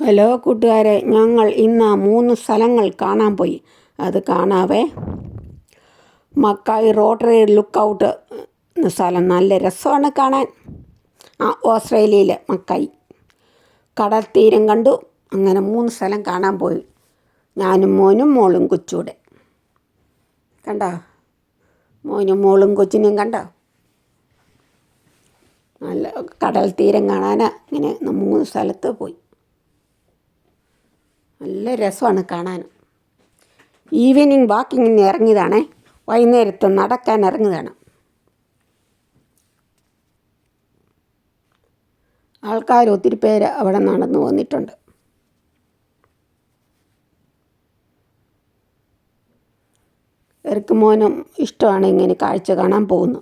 Hello കൂട്ടുകാരെ ഞങ്ങൾ ഇന്ന് മൂന്ന് സ്ഥലങ്ങൾ കാണാൻ പോയി. അത് കാണാവേ. മക്കായി റോട്ടറി ലുക്ക് ഔട്ട് എന്ന സ്ഥലം. നല്ല രസമാണ് കാണാൻ. ആ ഓസ്ട്രേലിയയിലെ മക്കായി. കടൽ തീരം കണ്ടു. അങ്ങനെ മൂന്ന് സ്ഥലം കാണാൻ പോയി. ഞാനും മോനും മോളും കൊച്ചൂടെ കണ്ടോ? മോനും മോളും കൊച്ചിനെയും കണ്ടോ? നല്ല കടൽ തീരം കാണാനാ. ഇങ്ങനെ മൂന്ന് സ്ഥലത്ത് പോയി. നല്ല രസമാണ് കാണാൻ. ഈവനിങ് വാക്കിങ്ങിന് ഇറങ്ങിയതാണേ. വൈകുന്നേരത്ത് നടക്കാൻ ഇറങ്ങിയതാണ് ആൾക്കാർ ഒത്തിരി പേര് അവിടെ നടന്നു വന്നിട്ടുണ്ട്. എർക്ക് മോനും ഇഷ്ടമാണ് ഇങ്ങനെ കാഴ്ച കാണാൻ പോകുന്നു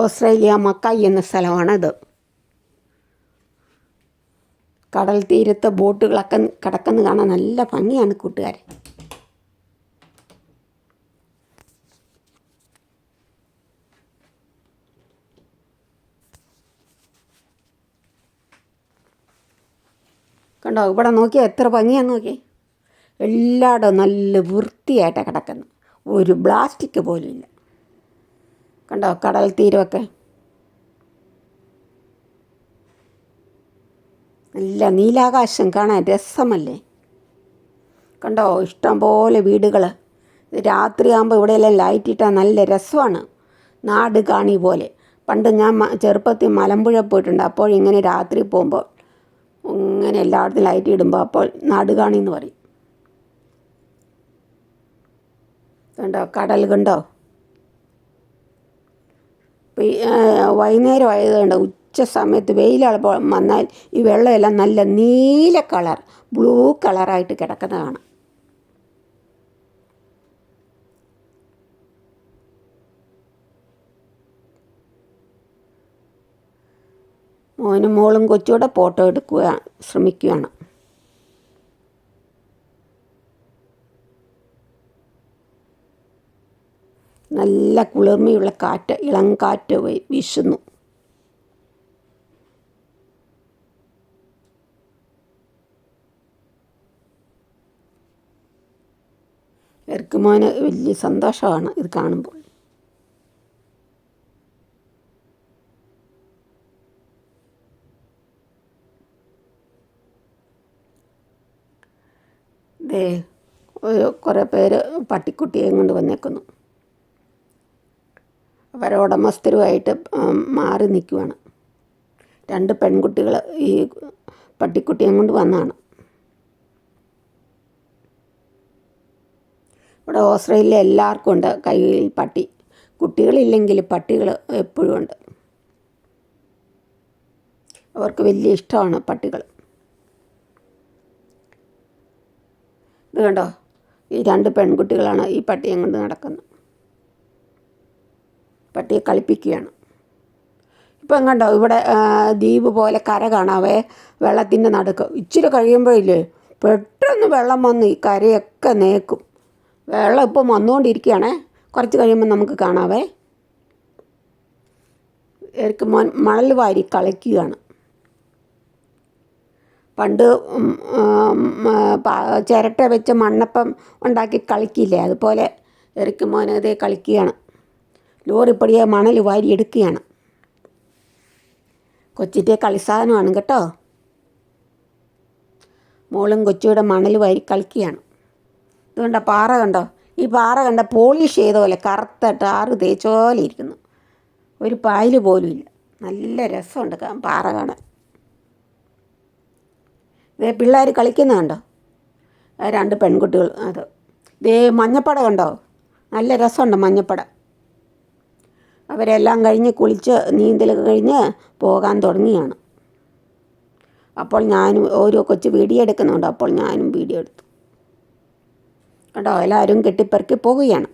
ഓസ്ട്രേലിയ മക്കായി എന്ന സ്ഥലമാണത്. കടൽ തീരത്ത് ബോട്ടുകളൊക്കെ കിടക്കുന്ന കാണാൻ നല്ല ഭംഗിയാണ് കൂട്ടുകാരെ. കണ്ടോ ഇവിടെ നോക്കിയാൽ എത്ര ഭംഗിയാന്ന് നോക്കി എല്ലായിടും നല്ല വൃത്തിയായിട്ടാണ് കിടക്കുന്നത്. ഒരു പ്ലാസ്റ്റിക് പോലും ഇല്ല കണ്ടോ? കടൽ തീരമൊക്കെ. നല്ല നീലാകാശം കാണാൻ രസമല്ലേ? കണ്ടോ? ഇഷ്ടംപോലെ വീടുകൾ രാത്രിയാകുമ്പോൾ ഇവിടെയെല്ലാം ലൈറ്റ് ഇട്ടാൽ നല്ല രസമാണ്. നാട് കാണി പോലെ. പണ്ട് ഞാൻ ചെറുപ്പത്തിൽ മലമ്പുഴ പോയിട്ടുണ്ട്. അപ്പോൾ ഇങ്ങനെ രാത്രി പോകുമ്പോൾ ഇങ്ങനെ എല്ലായിടത്തും ലൈറ്റ് ഇടുമ്പോൾ അപ്പോൾ നാട് കാണി എന്ന് പറയും. കണ്ടോ? കടൽ കണ്ടോ? വൈകുന്നേരം ആയതുകൊണ്ട് ഉച്ച സമയത്ത് വെയിലപ്പോൾ വന്നാൽ ഈ വെള്ളമെല്ലാം നല്ല നീല കളർ ബ്ലൂ കളറായിട്ട് കിടക്കുന്നതാണ് മോനും മോളും കൊച്ചുകൂടെ ഫോട്ടോ എടുക്കുക ശ്രമിക്കുകയാണ് നല്ല കുളിർമയുള്ള കാറ്റ് ഇളം കാറ്റ് വീശുന്നു. എർക്കുമോന് വലിയ സന്തോഷമാണ് ഇത് കാണുമ്പോൾ. ദേ കുറേ പേര് പട്ടിക്കുട്ടിയെയും കൊണ്ട് വന്നേക്കുന്നു. അവരെ ഉടമസ്ഥരുമായിട്ട് മാറി നിൽക്കുവാണ്. രണ്ട് പെൺകുട്ടികൾ ഈ പട്ടിക്കുട്ടിയും കൊണ്ട് വന്നതാണ് ഇവിടെ ഓസ്ട്രേലിയ എല്ലാവർക്കും ഉണ്ട് കയ്യിൽ പട്ടി. കുട്ടികളില്ലെങ്കിൽ പട്ടികൾ എപ്പോഴും ഉണ്ട്. അവർക്ക് വലിയ ഇഷ്ടമാണ് പട്ടികൾ. ഇത് കണ്ടോ? ഈ രണ്ട് പെൺകുട്ടികളാണ് ഈ പട്ടിയെ കൊണ്ട് നടക്കുന്നത്. പട്ടിയെ കളിപ്പിക്കുകയാണ്. ഇപ്പം കണ്ടോ ഇവിടെ ദ്വീപ് പോലെ കര കാണാവേ വെള്ളത്തിന്റെ നടുക്ക്. ഇച്ചിരി കഴിയുമ്പോഴില്ലേ പെട്ടെന്ന് വെള്ളം വന്ന് ഈ കരയൊക്കെ നേക്കും. വെള്ളം ഇപ്പം വന്നുകൊണ്ടിരിക്കുകയാണേ. കുറച്ച് കഴിയുമ്പോൾ നമുക്ക് കാണാവേ. എനിക്ക് മണൽ വാരി കളിക്കുകയാണ്. പണ്ട് ചിരട്ട വെച്ച് മണ്ണപ്പം ഉണ്ടാക്കി കളിക്കില്ലേ? അതുപോലെ എറിക്ക് മോനതേ കളിക്കുകയാണ്. ലോറിപ്പടിയെ മണൽ വാരി എടുക്കുകയാണ്. കൊച്ചിന്റെ കളിസാധനമാണ് കേട്ടോ. മോളും കൊച്ചിയുടെ മണൽ വാരി കളിക്കുകയാണ്. ഇതുകൊണ്ട് പാറ കണ്ടോ? ഈ പാറ കണ്ട പോളിഷ് ചെയ്ത പോലെ കറുത്ത ടാറ് തേച്ച പോലെ ഇരിക്കുന്നു. ഒരു പായൽ പോലും ഇല്ല. നല്ല രസമുണ്ട് പാറ കാണാൻ. ഇതേ പിള്ളേർ കളിക്കുന്ന കണ്ടോ? രണ്ട് പെൺകുട്ടികൾ അത്. ഇതേ മഞ്ഞപ്പട കണ്ടോ? നല്ല രസമുണ്ട് മഞ്ഞപ്പട. അവരെല്ലാം കഴിഞ്ഞ് കുളിച്ച് നീന്തൽ കഴിഞ്ഞ് പോകാൻ തുടങ്ങിയാണ്. അപ്പോൾ ഞാനും ഓരോ കൊച്ചു വീഡിയോ എടുക്കുന്നുണ്ട്. അപ്പോൾ ഞാനും വീഡിയോ എടുത്തു. കേട്ടോ എല്ലാവരും കെട്ടിപ്പെറുക്കി പോവുകയാണ്.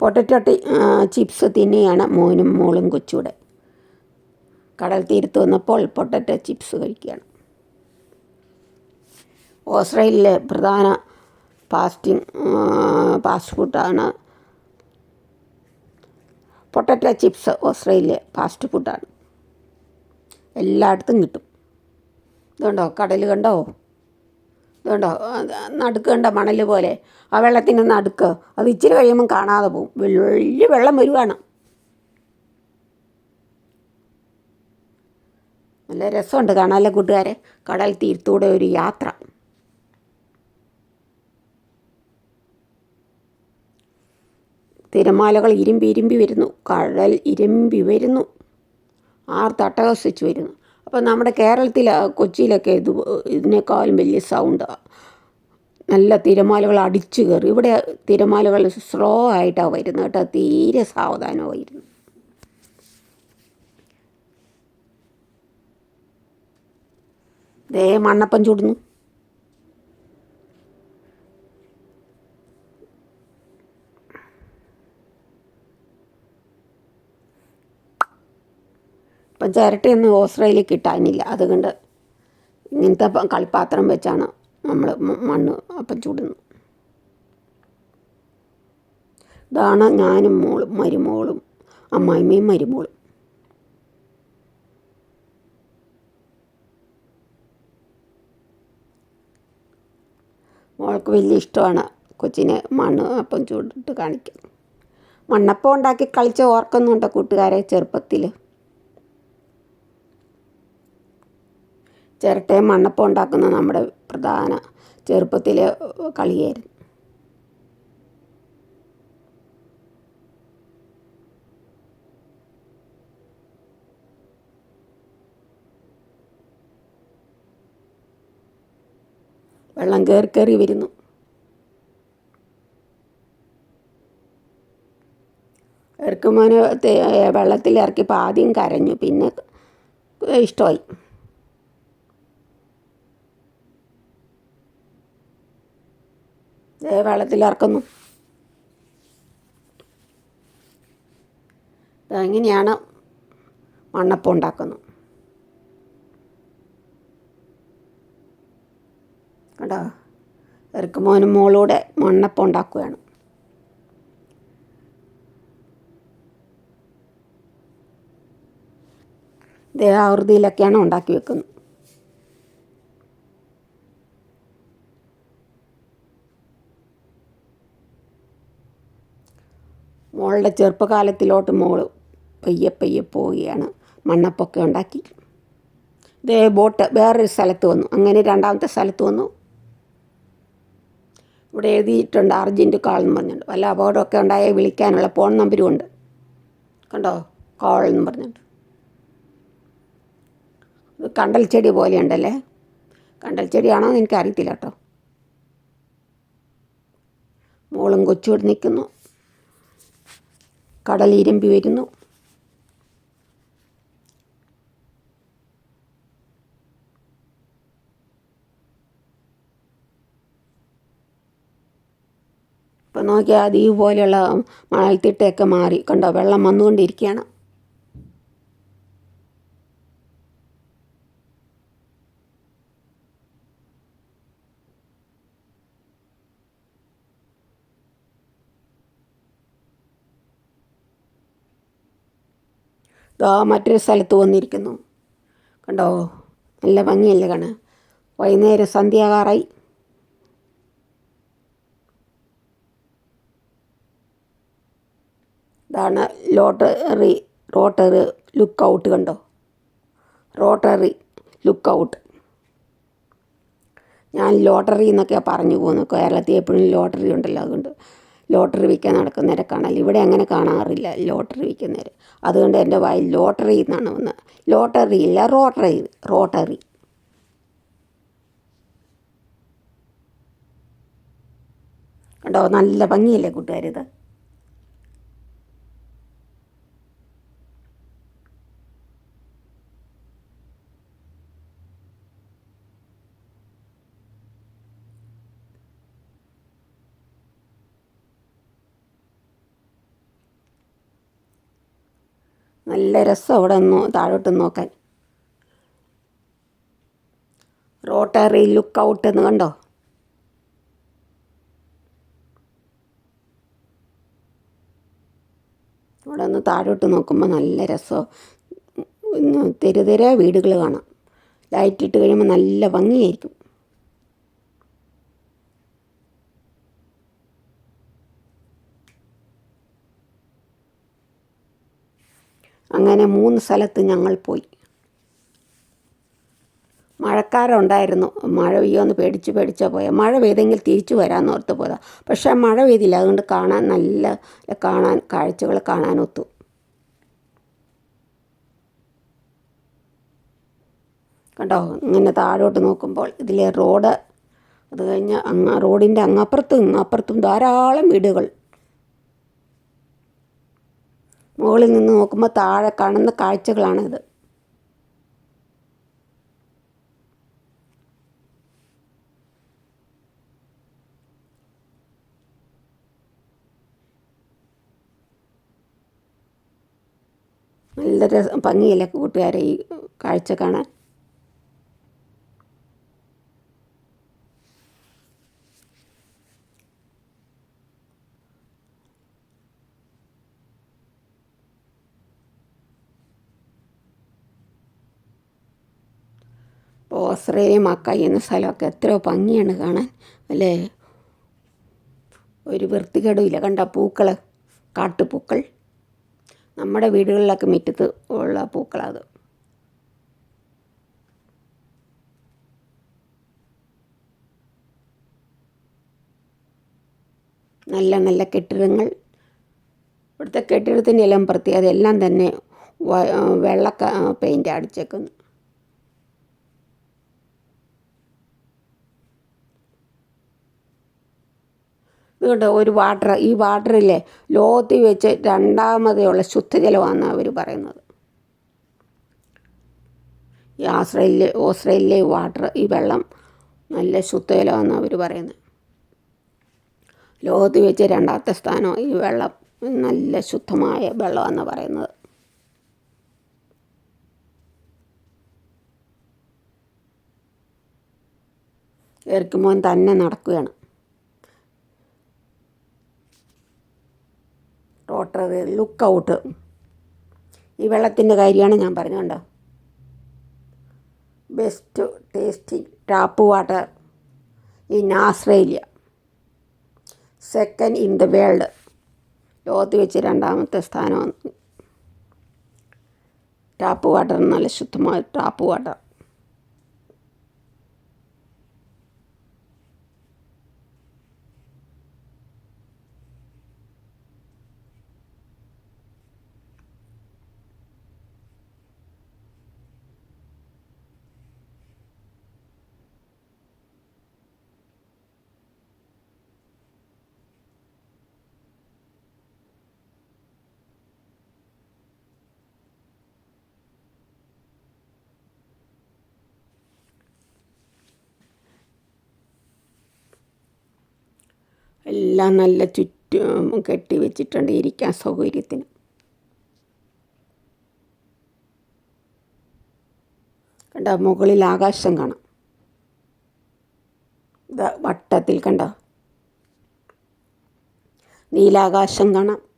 പൊട്ടറ്റോ ചിപ്സ് തിന്നെയാണ് മോനും മോളും കൊച്ചൂടെ കടൽ തീരത്ത് വന്നപ്പോൾ പൊട്ടറ്റോ ചിപ്സ് കഴിക്കുകയാണ്. ഓസ്ട്രേലിയയിലെ പ്രധാന ഫാസ്റ്റിംഗ് ഫാസ്റ്റ് ഫുഡാണ്. പൊട്ടറ്റോ ചിപ്സ് ഓസ്ട്രേലിയ ഫാസ്റ്റ് ഫുഡാണ്. എല്ലായിടത്തും കിട്ടും. ഇതുണ്ടോ? കടൽ കണ്ടോ? ഇതുണ്ടോ? നടുക്ക് കണ്ട മണൽ പോലെ. ആ വെള്ളത്തിന്റെ നടുക്ക്. അത് ഇച്ചിരി കഴിയുമ്പം കാണാതെ പോകും വലിയ വെള്ളം വരുവാണ്. നല്ല രസമുണ്ട് കാണാനല്ലേ കൂട്ടുകാരെ? കടൽ തീരത്തൂടെ ഒരു യാത്ര. തിരമാലകൾ ഇരുമ്പി ഇരുമ്പി വരുന്നു. കടൽ ഇരുമ്പി വരുന്നു. ആർ തട്ടഹസിച്ച് വരുന്നു. അപ്പോൾ നമ്മുടെ കേരളത്തിൽ കൊച്ചിയിലൊക്കെ ഇത് ഇതിനേക്കാളും വലിയ സൗണ്ടാണ് നല്ല തിരമാലകൾ അടിച്ചു കയറി. ഇവിടെ തിരമാലകൾ സ്ലോ ആയിട്ടാണ് വരുന്നത് കേട്ടോ. തീരെ സാവധാനമായിരുന്നു ദേ മണ്ണപ്പം ചുടുന്നു. ചിരട്ടയൊന്നും ഓസ്ട്രേലിയ കിട്ടാനില്ല. അതുകൊണ്ട് ഇങ്ങനത്തെ കളിപ്പാത്രം വെച്ചാണ് നമ്മൾ മണ്ണ് അപ്പം ചുടുന്നത്. ഇതാണ് ഞാനും മോളും മരുമോളും അമ്മായിമ്മയും മരുമോളും. മോൾക്ക് വലിയ ഇഷ്ടമാണ് കൊച്ചിനെ മണ്ണ് അപ്പം ചൂടിട്ട് കാണിക്കും മണ്ണപ്പം ഉണ്ടാക്കി കളിച്ച് ഓർക്കുന്നുണ്ടോ കൂട്ടുകാരെ ചെറുപ്പത്തിൽ ചിരട്ടയും മണ്ണപ്പം ഉണ്ടാക്കുന്ന നമ്മുടെ പ്രധാന ചെറുപ്പത്തിലെ കളിയായിരുന്നു. വെള്ളം കയറി കയറി വരുന്നു. ഇറക്കുമോനെ വെള്ളത്തിൽ ഇറക്കിയപ്പോൾ ആദ്യം കരഞ്ഞു. പിന്നെ ഇഷ്ടമായി. ഇറക്കുന്നു. ഇങ്ങനെയാണ് മണ്ണപ്പം ഉണ്ടാക്കുന്നത്. കേട്ടോ ഇറക്കുമോനും മോളൂടെ മണ്ണപ്പം ഉണ്ടാക്കുകയാണ്. ഇതേ ആകൃതിയിലൊക്കെയാണ് ഉണ്ടാക്കി വെക്കുന്നത്. മോളുടെ ചെറുപ്പകാലത്തിലോട്ട് മോൾ പയ്യെ പയ്യെ പോവുകയാണ്. മണ്ണപ്പൊക്കെ ഉണ്ടാക്കി. ഇതേ ബോട്ട് വേറൊരു സ്ഥലത്ത് വന്നു. അങ്ങനെ രണ്ടാമത്തെ സ്ഥലത്ത് വന്നു. ഇവിടെ എഴുതിയിട്ടുണ്ട് അർജന്റ് കാൾ എന്ന് പറഞ്ഞിട്ടുണ്ട് വല്ല അപകടമൊക്കെ ഉണ്ടായ വിളിക്കാനുള്ള ഫോൺ നമ്പരും ഉണ്ട്. കണ്ടോ? കോൾ എന്ന് പറഞ്ഞിട്ടുണ്ട് കണ്ടൽ ചെടി പോലെയുണ്ടല്ലേ? കണ്ടൽ ചെടിയാണോ എന്ന് എനിക്ക് അറിയത്തില്ല കേട്ടോ. മോളും കൊച്ചുകൂടെ നിൽക്കുന്നു. കടൽ ഇരമ്പി വരുന്നു. ഇപ്പം നോക്കിയാൽ ദ്വീപ് പോലെയുള്ള മണൽത്തിട്ടയൊക്കെ മാറി. കണ്ടോ വെള്ളം വന്നുകൊണ്ടിരിക്കുകയാണ്. ഇതാ മറ്റൊരു സ്ഥലത്ത് വന്നിരിക്കുന്നു. കണ്ടോ? നല്ല ഭംഗിയല്ലേ കാണാൻ? വൈകുന്നേരം സന്ധ്യാകാറായി. ഇതാണ് ലോട്ടറി റോട്ടറി ലുക്ക് ഔട്ട് കണ്ടോ? റോട്ടറി ലുക്ക് ഔട്ട് ഞാൻ ലോട്ടറി എന്നൊക്കെയാണ് പറഞ്ഞു പോകുന്നു കേരളത്തിൽ എപ്പോഴും ലോട്ടറി ഉണ്ടല്ലോ അതുകൊണ്ട് ലോട്ടറി വിൽക്കാൻ നടക്കുന്നവരെ കാണാൻ. ഇവിടെ അങ്ങനെ കാണാറില്ല ലോട്ടറി വിൽക്കുന്നവർ അതുകൊണ്ട് എന്റെ വായിൽ ലോട്ടറി എന്നാണ് വന്നത്. ലോട്ടറി ഇല്ല റോട്ടറി റോട്ടറി. കണ്ടോ? നല്ല ഭംഗിയല്ലേ കൂട്ടുകാരിത്? നല്ല രസം അവിടെ ഒന്ന് താഴോട്ട് നോക്കാൻ. റോട്ടറി ലുക്ക് ഔട്ട് എന്ന് കണ്ടോ? അവിടെ ഒന്ന് താഴോട്ട് നോക്കുമ്പോൾ നല്ല രസം. തെരുതെര വീടുകൾ കാണാം. ലൈറ്റ് ഇട്ട് കഴിയുമ്പോൾ നല്ല ഭംഗിയായിരിക്കും. അങ്ങനെ മൂന്ന് സ്ഥലത്ത് ഞങ്ങൾ പോയി. മഴക്കാരുണ്ടായിരുന്നു മഴ പെയ്യുമെന്ന് പേടിച്ച് പേടിച്ചാൽ പോയാൽ മഴ പെയ്തെങ്കിൽ തിരിച്ചു വരാമെന്ന് ഓർത്ത് പോയതാ. പക്ഷേ മഴ പെയ്തില്ല. അതുകൊണ്ട് കാണാൻ നല്ല കാണാൻ കാഴ്ചകൾ കാണാനൊത്തു കണ്ടോ? ഇങ്ങനെ താഴോട്ട് നോക്കുമ്പോൾ ഇതിലെ റോഡ് അത് കഴിഞ്ഞ് അങ്ങ് റോഡിന്റെ അങ്ങപ്പുറത്തും ഇങ്ങപ്പുറത്തും ധാരാളം വീടുകൾ. മുകളിൽ നിന്ന് നോക്കുമ്പോൾ താഴെ കാണുന്ന കാഴ്ചകളാണിത് നല്ല രസം ഭംഗിയല്ലേ കൂട്ടുകാരെ ഈ കാഴ്ച കാണാൻ? ഓസ്ട്രേലിയ മക്കായി എന്ന സ്ഥലമൊക്കെ എത്രയോ ഭംഗിയാണ് കാണാൻ അല്ലേ? ഒരു വൃത്തികേടുമില്ല. കണ്ട പൂക്കൾ കാട്ടുപൂക്കൾ. നമ്മുടെ വീടുകളിലൊക്കെ മുറ്റത്ത് ഉള്ള പൂക്കളത് നല്ല നല്ല കെട്ടിടങ്ങൾ. ഇവിടുത്തെ കെട്ടിടത്തിന്റെ എല്ലാം പ്രത്യേകത എല്ലാം തന്നെ വെള്ളക്ക പെയിന്റ് അടിച്ചേക്കുന്നു. ഇതുകൊണ്ട് ഒരു വാട്ടർ ഈ വാട്ടറിലെ ലോകത്തിൽ വെച്ച് രണ്ടാമതെയുള്ള ശുദ്ധജലമാണെന്ന് അവർ പറയുന്നത്. ഈ ആസ്ട്രേലിയ ഓസ്ട്രേലിയയിലെ വാട്ടർ ഈ വെള്ളം നല്ല ശുദ്ധജലമാണെന്ന് അവർ പറയുന്നത്. ലോകത്തിൽ വെച്ച് രണ്ടാമത്തെ സ്ഥാനം ഈ വെള്ളം നല്ല ശുദ്ധമായ വെള്ളമാണെന്ന് പറയുന്നത്. എറിക്കുമ്പോൾ തന്നെ നടക്കുകയാണ് റോട്ടറി ലുക്ക് ഔട്ട് ഈ വെള്ളത്തിന്റെ കാര്യമാണ് ഞാൻ പറഞ്ഞുകൊണ്ട് best tasty tap water in Australia second in the world ലോകത്ത് വെച്ച് രണ്ടാമത്തെ സ്ഥാനമാണ്. ടാപ്പ് വാട്ടർ നല്ല ശുദ്ധമായ ടാപ്പ് വാട്ടർ എല്ലാം നല്ല ചുറ്റും കെട്ടി വെച്ചിട്ടുണ്ട് ഇരിക്കാൻ സൗകര്യത്തിന്. കണ്ട? മുകളിൽ ആകാശം കാണാം. വട്ടത്തിൽ കണ്ട? നീലാകാശം കാണാം.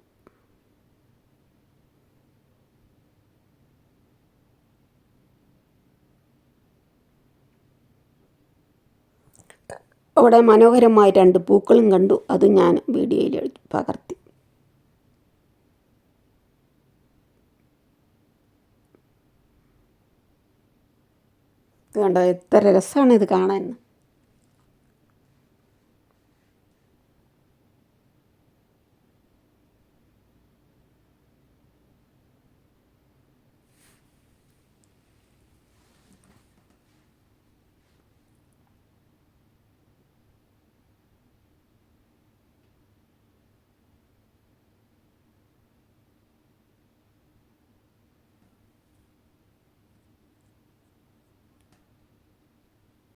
അവിടെ മനോഹരമായ രണ്ട് പൂക്കളും കണ്ടു. അത് ഞാൻ വീഡിയോയിൽ പകർത്തി. കണ്ടോ എത്ര രസമാണ് ഇത് കാണാൻ.